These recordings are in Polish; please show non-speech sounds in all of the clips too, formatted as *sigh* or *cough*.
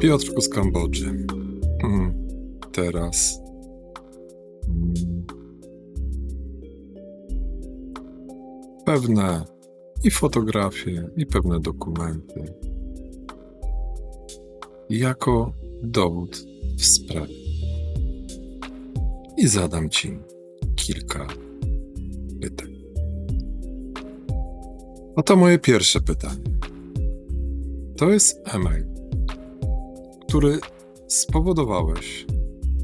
Piotrku z Kambodży. Hmm, teraz. Pewne i fotografie, i pewne dokumenty. Jako dowód w sprawie. I zadam Ci kilka pytań. Oto moje pierwsze pytanie. To jest e-mail, który spowodowałeś,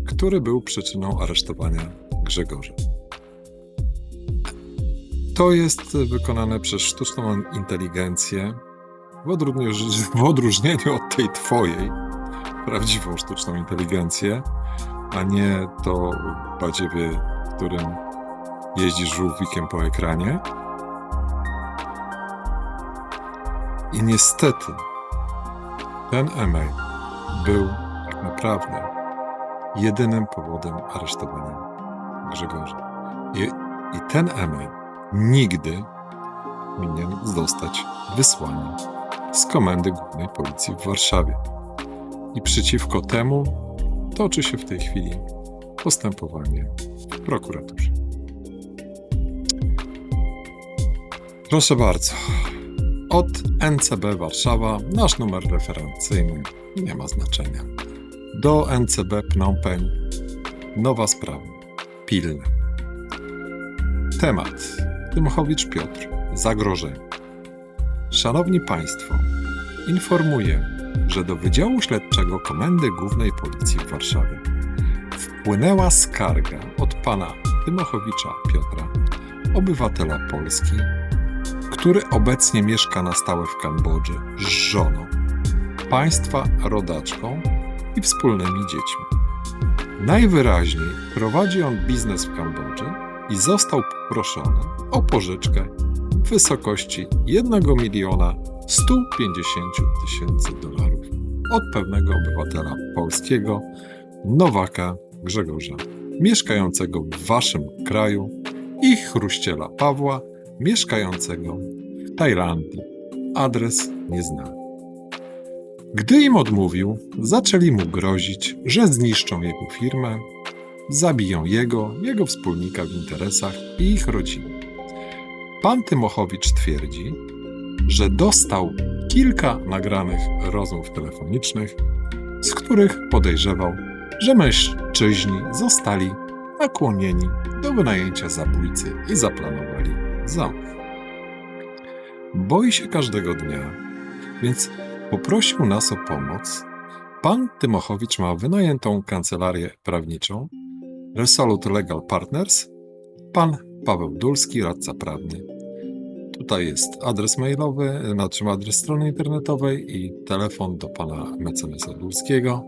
który był przyczyną aresztowania Grzegorza. To jest wykonane przez sztuczną inteligencję, w odróżnieniu, w odróżnieniu od tej twojej, prawdziwą sztuczną inteligencję, a nie to badziewie, którym jeździsz żółwikiem po ekranie. I niestety ten e-mail był tak naprawdę jedynym powodem aresztowania Grzegorza. I, i ten e-mail nigdy powinien zostać wysłany z Komendy Głównej Policji w Warszawie. I przeciwko temu toczy się w tej chwili postępowanie w prokuraturze. Proszę bardzo. Od NCB Warszawa nasz numer referencyjny nie ma znaczenia. Do NCB Phnom Penh nowa sprawa. Pilne. Temat. Tymchowicz Piotr. Zagrożenie. Szanowni Państwo, informuję, że do Wydziału Śledczego Komendy Głównej Policji w Warszawie wpłynęła skarga od pana Tymochowicza Piotra, obywatela Polski, który obecnie mieszka na stałe w Kambodży z żoną, państwa rodaczką i wspólnymi dziećmi. Najwyraźniej prowadzi on biznes w Kambodży i został poproszony o pożyczkę w wysokości 1 miliona 150 tysięcy dolarów od pewnego obywatela polskiego, Nowaka Grzegorza, mieszkającego w waszym kraju i chruściela Pawła, mieszkającego w Tajlandii. Adres nieznany. Gdy im odmówił, zaczęli mu grozić, że zniszczą jego firmę, zabiją jego, jego wspólnika w interesach i ich rodziny. Pan Tymochowicz twierdzi, że dostał kilka nagranych rozmów telefonicznych, z których podejrzewał, że mężczyźni zostali nakłonieni do wynajęcia zabójcy i zaplanowali zamach. Boi się każdego dnia, więc poprosił nas o pomoc. Pan Tymochowicz ma wynajętą kancelarię prawniczą Resolute Legal Partners, pan Paweł Dulski, radca prawny. Tutaj jest adres mailowy, znaczy adres strony internetowej i telefon do pana mecenasa Dulskiego.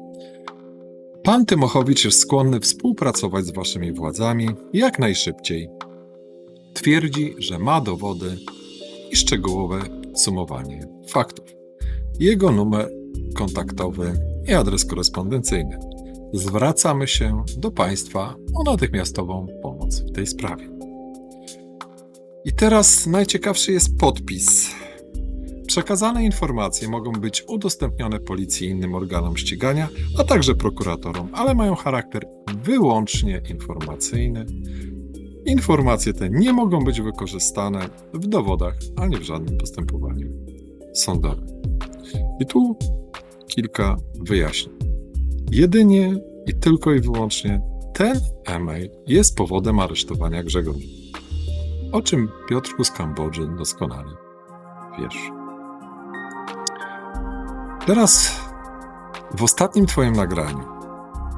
Pan Tymochowicz jest skłonny współpracować z waszymi władzami jak najszybciej. Twierdzi, że ma dowody i szczegółowe sumowanie faktów. Jego numer kontaktowy i adres korespondencyjny. Zwracamy się do Państwa o natychmiastową pomoc w tej sprawie. I teraz najciekawszy jest podpis. Przekazane informacje mogą być udostępnione policji i innym organom ścigania, a także prokuratorom, ale mają charakter wyłącznie informacyjny. Informacje te nie mogą być wykorzystane w dowodach ani w żadnym postępowaniu sądowym. I tu kilka wyjaśnień. Jedynie i tylko i wyłącznie ten e-mail jest powodem aresztowania Grzegorza. O czym Piotrku z Kambodży doskonale wiesz. Teraz w ostatnim Twoim nagraniu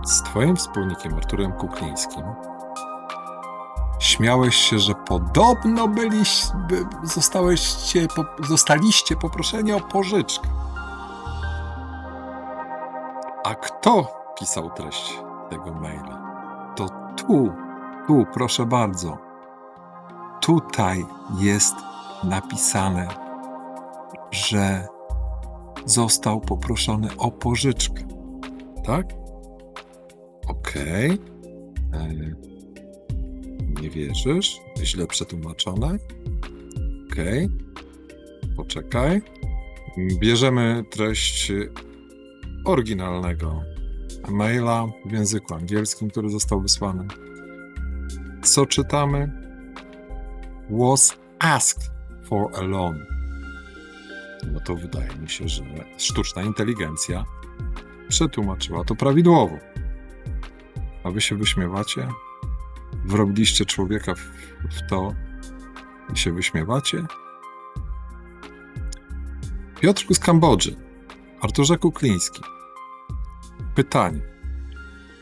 z Twoim wspólnikiem Arturem Kuklińskim śmiałeś się, że podobno byliś, by, zostałeście, po, zostaliście poproszeni o pożyczkę. A kto pisał treść tego maila? To tu, tu, proszę bardzo. Tutaj jest napisane, że został poproszony o pożyczkę. Tak? Okej. Okay. Nie wierzysz? Źle przetłumaczone. Okay. Poczekaj. Bierzemy treść oryginalnego maila w języku angielskim, który został wysłany. Co czytamy? Was asked for a loan. No to wydaje mi się, że sztuczna inteligencja przetłumaczyła to prawidłowo. A wy się wyśmiewacie? Wrobiliście człowieka w, w to i się wyśmiewacie? Piotrku z Kambodży, Arturze Kukliński. Pytanie.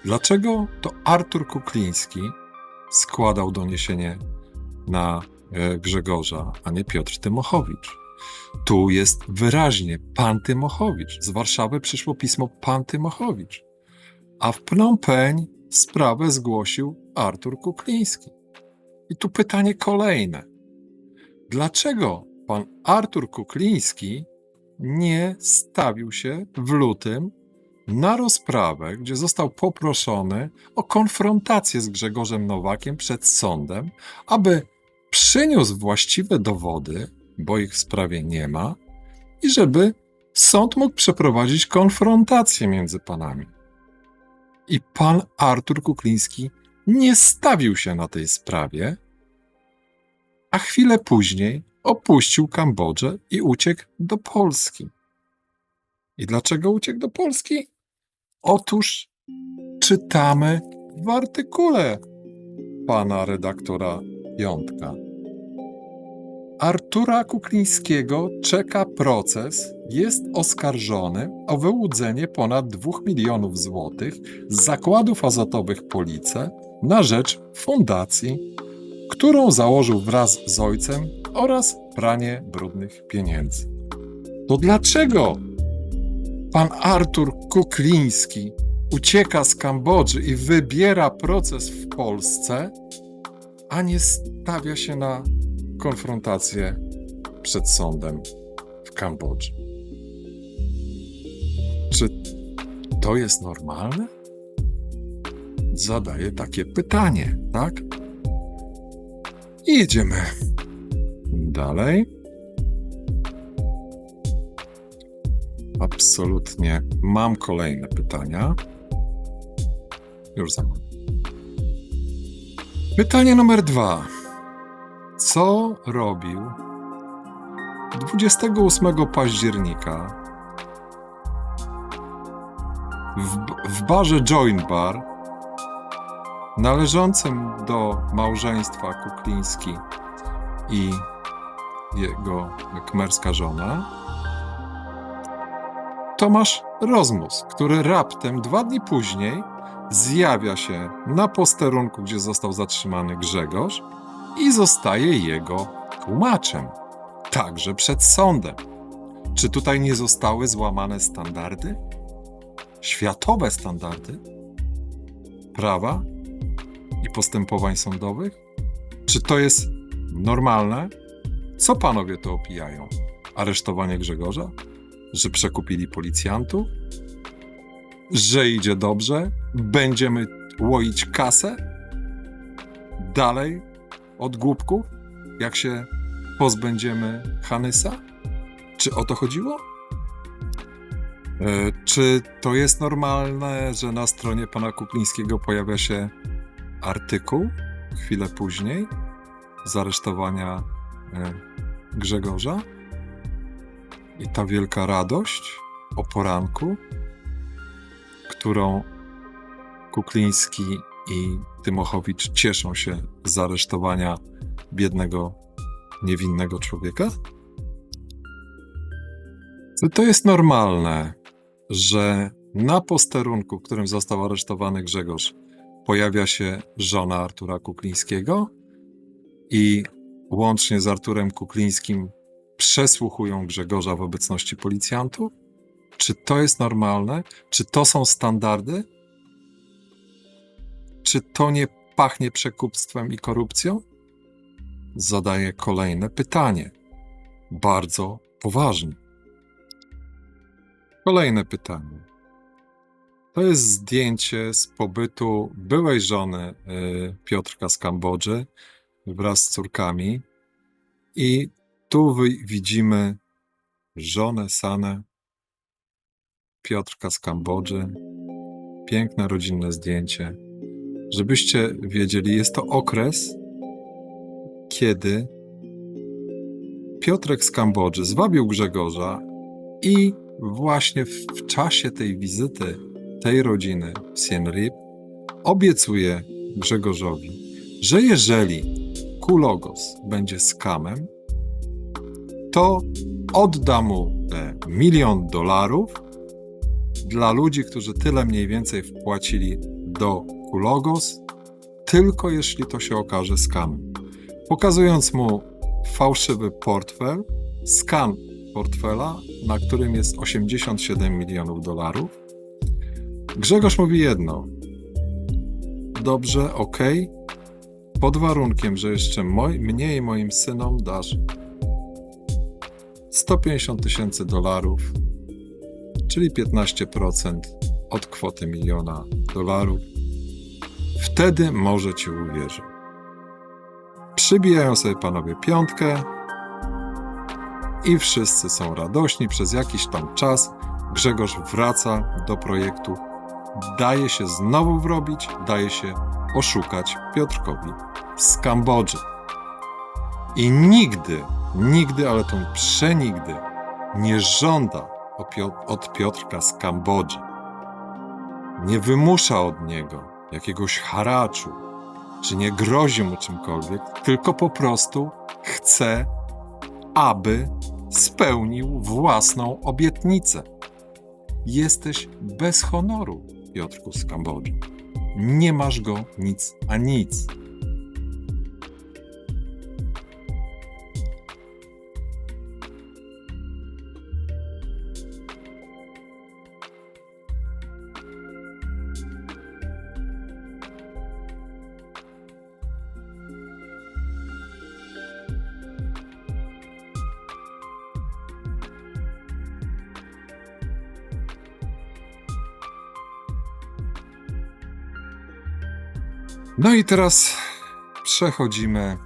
Dlaczego to Artur Kukliński składał doniesienie na e, Grzegorza, a nie Piotr Tymochowicz? Tu jest wyraźnie pan Tymochowicz. Z Warszawy przyszło pismo pan Tymochowicz. A w Phnom Penh sprawę zgłosił Artur Kukliński. I tu pytanie kolejne. Dlaczego pan Artur Kukliński nie stawił się w lutym na rozprawę, gdzie został poproszony o konfrontację z Grzegorzem Nowakiem przed sądem, aby przyniósł właściwe dowody, bo ich w sprawie nie ma, i żeby sąd mógł przeprowadzić konfrontację między panami. I pan Artur Kukliński nie stawił się na tej sprawie, a chwilę później opuścił Kambodżę i uciekł do Polski. I dlaczego uciekł do Polski? Otóż czytamy w artykule pana redaktora Jątka. Artura Kuklińskiego czeka proces, jest oskarżony o wyłudzenie ponad 2 milionów złotych z zakładów azotowych Police na rzecz fundacji, którą założył wraz z ojcem oraz pranie brudnych pieniędzy. To dlaczego pan Artur Kukliński ucieka z Kambodży i wybiera proces w Polsce, a nie stawia się na konfrontację przed sądem w Kambodży? Czy to jest normalne? Zadaję takie pytanie, tak? I jedziemy dalej. Absolutnie. Mam kolejne pytania. Już za mną. Pytanie numer dwa. Co robił 28 października w, w barze Joint Bar należącym do małżeństwa Kukliński i jego kmerska żona, Tomasz Rozmus, który raptem dwa dni później zjawia się na posterunku, gdzie został zatrzymany Grzegorz i zostaje jego tłumaczem, także przed sądem. Czy tutaj nie zostały złamane standardy? Światowe standardy prawa i postępowań sądowych? Czy to jest normalne? Co panowie to opijają? Aresztowanie Grzegorza? Że przekupili policjantów? Że idzie dobrze? Będziemy łoić kasę? Dalej od głupków? Jak się pozbędziemy Hanysa? Czy o to chodziło? E, Czy to jest normalne, że na stronie pana Kuplińskiego pojawia się artykuł chwilę później z aresztowania e, Grzegorza? I ta wielka radość o poranku, którą Kukliński i Tymochowicz cieszą się z aresztowania biednego, niewinnego człowieka? To jest normalne, że na posterunku, w którym został aresztowany Grzegorz, pojawia się żona Artura Kuklińskiego i łącznie z Arturem Kuklińskim przesłuchują Grzegorza w obecności policjantów? Czy to jest normalne? Czy to są standardy? Czy to nie pachnie przekupstwem i korupcją? Zadaję kolejne pytanie. Bardzo poważnie. Kolejne pytanie. To jest zdjęcie z pobytu byłej żony y, Piotrka z Kambodży wraz z córkami. I tu widzimy żonę Sanę Piotrka z Kambodży. Piękne rodzinne zdjęcie. Żebyście wiedzieli, jest to okres, kiedy Piotrek z Kambodży zwabił Grzegorza i właśnie w, w czasie tej wizyty tej rodziny w Siem Reap obiecuje Grzegorzowi, że jeżeli Kulogos będzie skamem, to odda mu milion dolarów dla ludzi, którzy tyle mniej więcej wpłacili do Kulogos, tylko jeśli to się okaże skamem. Pokazując mu fałszywy portfel, skan portfela, na którym jest 87 milionów dolarów. Grzegorz mówi jedno. Dobrze, ok, pod warunkiem, że jeszcze moj, mnie i moim synom dasz 150 tysięcy dolarów, czyli 15% od kwoty miliona dolarów. Wtedy może ci uwierzę. Przybijają sobie panowie piątkę i wszyscy są radośni. Przez jakiś tam czas Grzegorz wraca do projektu, daje się znowu wrobić, daje się oszukać Piotrkowi z Kambodży. I nigdy, nigdy, ale to przenigdy nie żąda od Piotrka z Kambodży. Nie wymusza od niego jakiegoś haraczu, czy nie grozi mu czymkolwiek, tylko po prostu chce, aby spełnił własną obietnicę. Jesteś bez honoru, Piotrku z Kambodży. Nie masz go nic a nic. No i teraz przechodzimy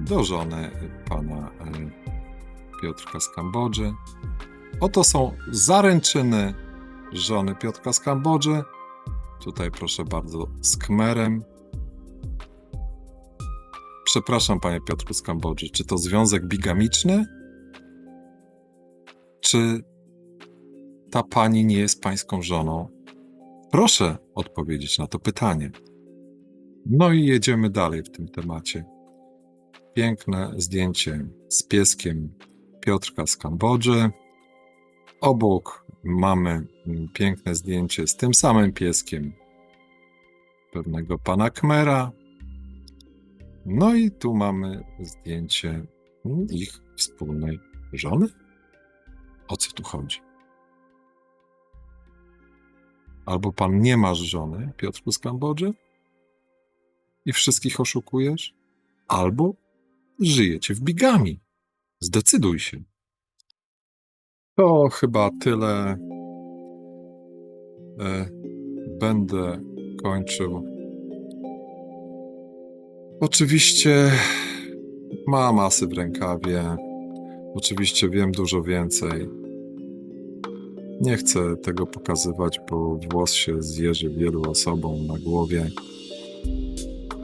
do żony pana e, Piotrka z Kambodży. Oto są zaręczyny żony Piotrka z Kambodży. Tutaj proszę bardzo z kmerem. Przepraszam, panie Piotrku z Kambodży, czy to związek bigamiczny? Czy ta pani nie jest pańską żoną? Proszę odpowiedzieć na to pytanie. No i jedziemy dalej w tym temacie. Piękne zdjęcie z pieskiem Piotrka z Kambodży. Obok mamy piękne zdjęcie z tym samym pieskiem pewnego pana Kmera. No i tu mamy zdjęcie ich wspólnej żony. O co tu chodzi? Albo pan nie masz żony, Piotrku z Kambodży? I wszystkich oszukujesz, albo żyjecie w bigami. Zdecyduj się. To chyba tyle. E, będę kończył. Oczywiście mam asy w rękawie. Oczywiście wiem dużo więcej. Nie chcę tego pokazywać, bo włos się zjeży wielu osobom na głowie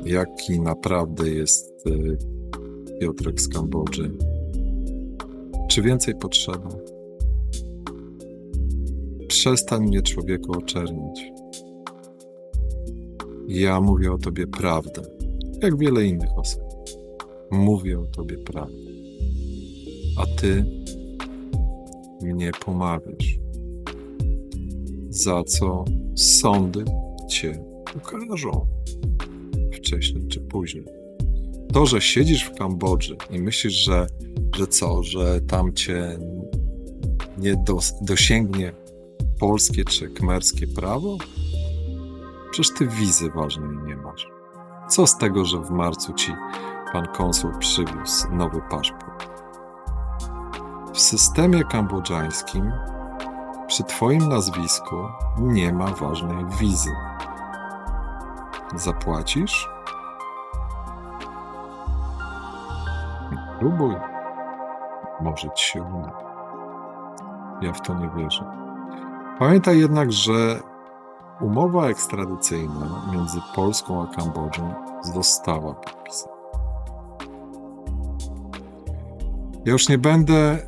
jaki naprawdę jest e, Piotrek z Kambodży. Czy więcej potrzeba? Przestań mnie człowieku oczernić. Ja mówię o tobie prawdę, jak wiele innych osób. Mówię o tobie prawdę. A ty mnie pomawiasz. Za co sądy cię ukażą wcześniej czy później. To, że siedzisz w Kambodży i myślisz, że, że co, że tam cię nie dos, dosięgnie polskie czy kmerskie prawo? Przecież ty wizy ważnej nie masz. Co z tego, że w marcu ci pan konsul przywiózł nowy paszport? W systemie kambodżańskim przy twoim nazwisku nie ma ważnej wizy. Zapłacisz? Próbuj. Może ci się uda. Ja w to nie wierzę. Pamiętaj jednak, że umowa ekstradycyjna między Polską a Kambodżą została podpisana. Ja już nie będę e,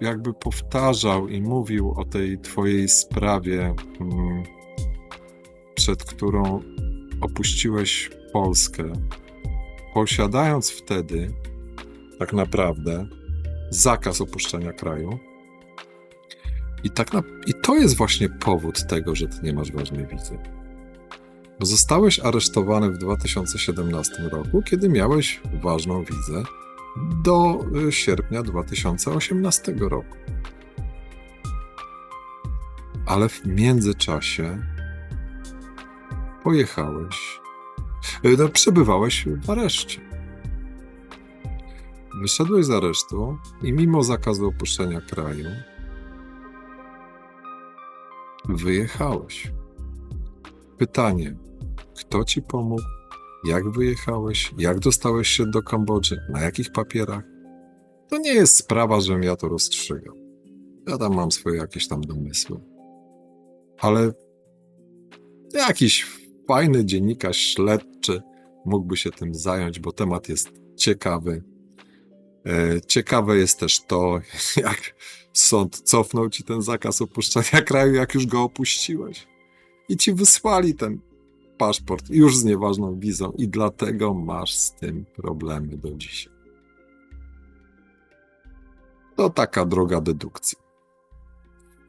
jakby powtarzał i mówił o tej twojej sprawie, mm, przed którą opuściłeś Polskę, posiadając wtedy tak naprawdę zakaz opuszczenia kraju. I, tak na, I to jest właśnie powód tego, że ty nie masz ważnej wizy. Bo zostałeś aresztowany w 2017 roku, kiedy miałeś ważną wizę do y, sierpnia 2018 roku. Ale w międzyczasie pojechałeś, y, no, przebywałeś w areszcie. Wyszedłeś z aresztu i mimo zakazu opuszczenia kraju, wyjechałeś. Pytanie: kto ci pomógł? Jak wyjechałeś? Jak dostałeś się do Kambodży? Na jakich papierach? To nie jest sprawa, żebym ja to rozstrzygał. Ja tam mam swoje jakieś tam domysły. Ale jakiś fajny dziennikarz śledczy mógłby się tym zająć, bo temat jest ciekawy. E, Ciekawe jest też to, *laughs* jak sąd cofnął ci ten zakaz opuszczania *laughs* kraju, jak już go opuściłeś. I ci wysłali ten paszport już z nieważną wizą, i dlatego masz z tym problemy do dzisiaj. To taka droga dedukcji.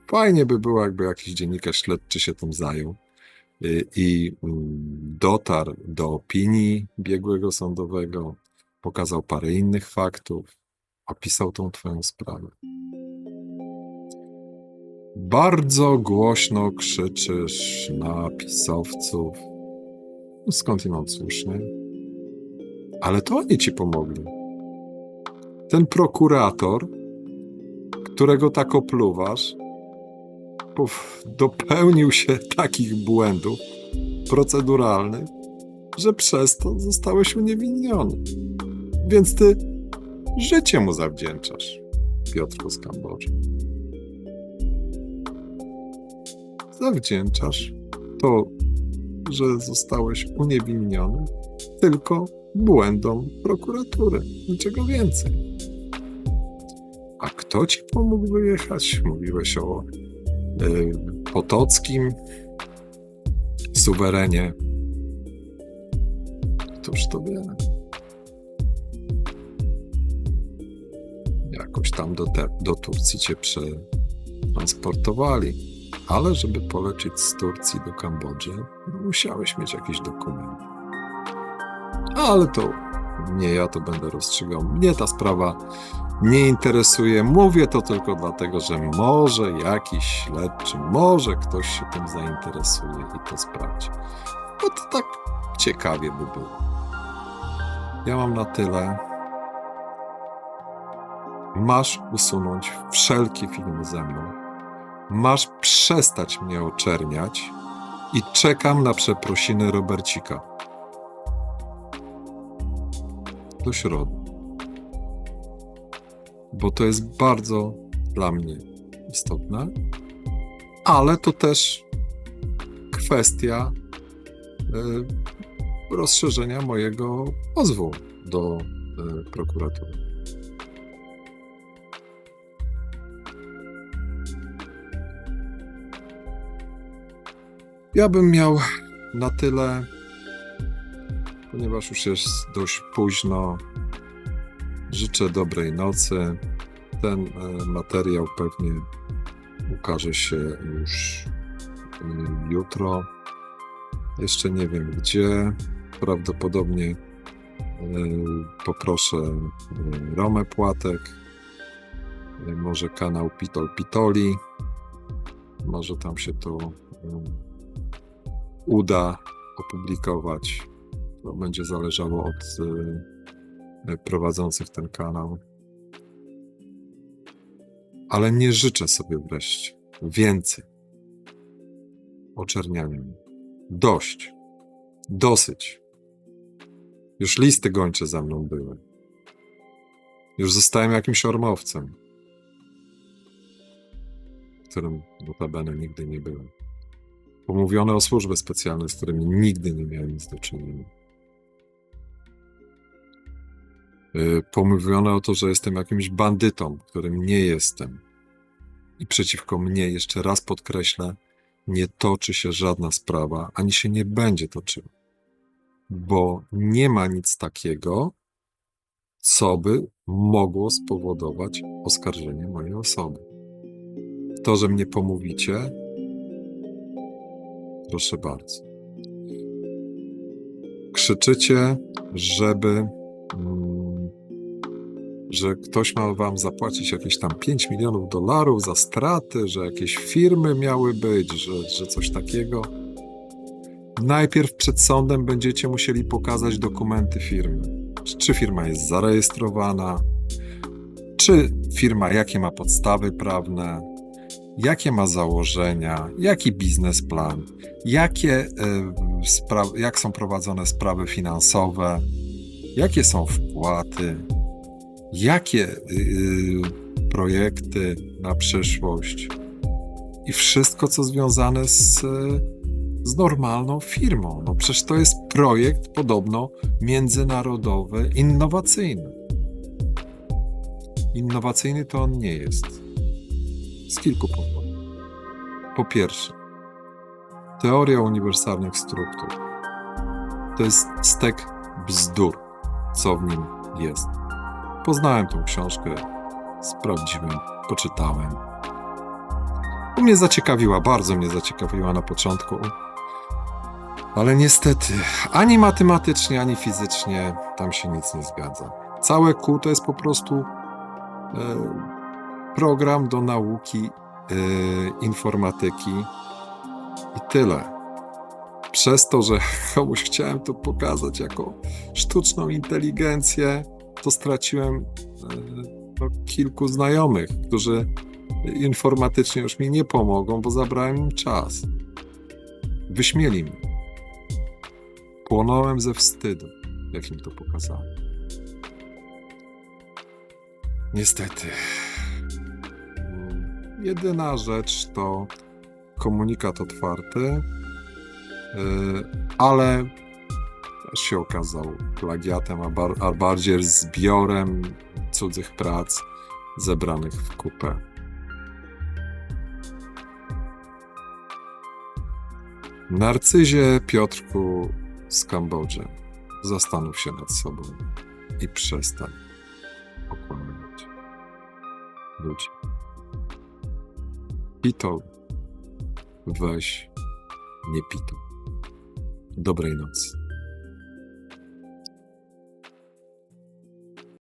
Fajnie by było, jakby jakiś dziennikarz śledczy się tym zajął y, i mm, dotarł do opinii biegłego sądowego, pokazał parę innych faktów, opisał tą twoją sprawę. Bardzo głośno krzyczysz na pisowców. No skądinąd słusznie. Ale to oni ci pomogli. Ten prokurator, którego tak opluwasz, dopełnił się takich błędów proceduralnych, że przez to zostałeś uniewinniony. Więc ty życie mu zawdzięczasz, Piotrku z Kambodży. Zawdzięczasz to, że zostałeś uniewinniony tylko błędom prokuratury. Niczego więcej. A kto ci pomógł wyjechać? Mówiłeś o y, Potockim, suwerenie. Któż to wie? Jakoś tam do, te, do Turcji cię przetransportowali. Ale żeby polecieć z Turcji do Kambodży, no musiałeś mieć jakiś dokument. Ale to nie ja to będę rozstrzygał. Mnie ta sprawa nie interesuje. Mówię to tylko dlatego, że może jakiś śledczy, może ktoś się tym zainteresuje i to sprawdzi. Bo to tak ciekawie by było. Ja mam na tyle. Masz usunąć wszelkie filmy ze mną. Masz przestać mnie oczerniać i czekam na przeprosiny Robercika. Do środy. Bo to jest bardzo dla mnie istotne, ale to też kwestia y, rozszerzenia mojego pozwu do y, prokuratury. Ja bym miał na tyle, ponieważ już jest dość późno. Życzę dobrej nocy. Ten e, materiał pewnie ukaże się już e, jutro. Jeszcze nie wiem gdzie. Prawdopodobnie e, poproszę Romę Płatek, może kanał Pitol Pitoli. Może tam się to uda opublikować. To będzie zależało od y, prowadzących ten kanał. Ale nie życzę sobie wreszcie więcej oczerniania. Dość. Dosyć. Już listy gończe za mną były. Już zostałem jakimś ormowcem. którym notabene nigdy nie byłem. Pomówiono o służby specjalne, z którymi nigdy nie miałem nic do czynienia. Y, Pomówiono o to, że jestem jakimś bandytą, którym nie jestem. I przeciwko mnie, jeszcze raz podkreślę, nie toczy się żadna sprawa, ani się nie będzie toczyła. Bo nie ma nic takiego, co by mogło spowodować oskarżenie mojej osoby. To, że mnie pomówicie, proszę bardzo. Krzyczycie, żeby, mm, że ktoś ma wam zapłacić jakieś tam 5 milionów dolarów za straty, że jakieś firmy miały być, że, że coś takiego. Najpierw przed sądem będziecie musieli pokazać dokumenty firmy. Czy- Czy firma jest zarejestrowana, czy firma jakie ma podstawy prawne, jakie ma założenia, jaki biznesplan, jakie, y, spra- jak są prowadzone sprawy finansowe, jakie są wpłaty, jakie y, projekty na przyszłość i wszystko, co związane z, z normalną firmą. No przecież to jest projekt podobno międzynarodowy, innowacyjny. Innowacyjny to on nie jest. Z kilku powodów. Po pierwsze, teoria uniwersalnych struktur to jest stek bzdur, co w nim jest. Poznałem tą książkę, sprawdziłem, poczytałem. Bo mnie zaciekawiła, bardzo mnie zaciekawiła na początku. Ale niestety, ani matematycznie, ani fizycznie tam się nic nie zgadza. Całe Q to jest po prostu e, program do nauki e, informatyki i tyle. Przez to, że *laughs* komuś chciałem to pokazać jako sztuczną inteligencję, to straciłem e, no, kilku znajomych, którzy informatycznie już mi nie pomogą, bo zabrałem im czas. Wyśmieli mnie. Płonąłem ze wstydu, jak im to pokazałem. Niestety. Jedyna rzecz to komunikat otwarty, yy, ale się okazał plagiatem, a bardziej zbiorem cudzych prac zebranych w kupę. Narcyzie Piotrku z Kambodży, zastanów się nad sobą i przestań okłamywać ludzi. Pitol, weź, nie pitol. Dobrej nocy.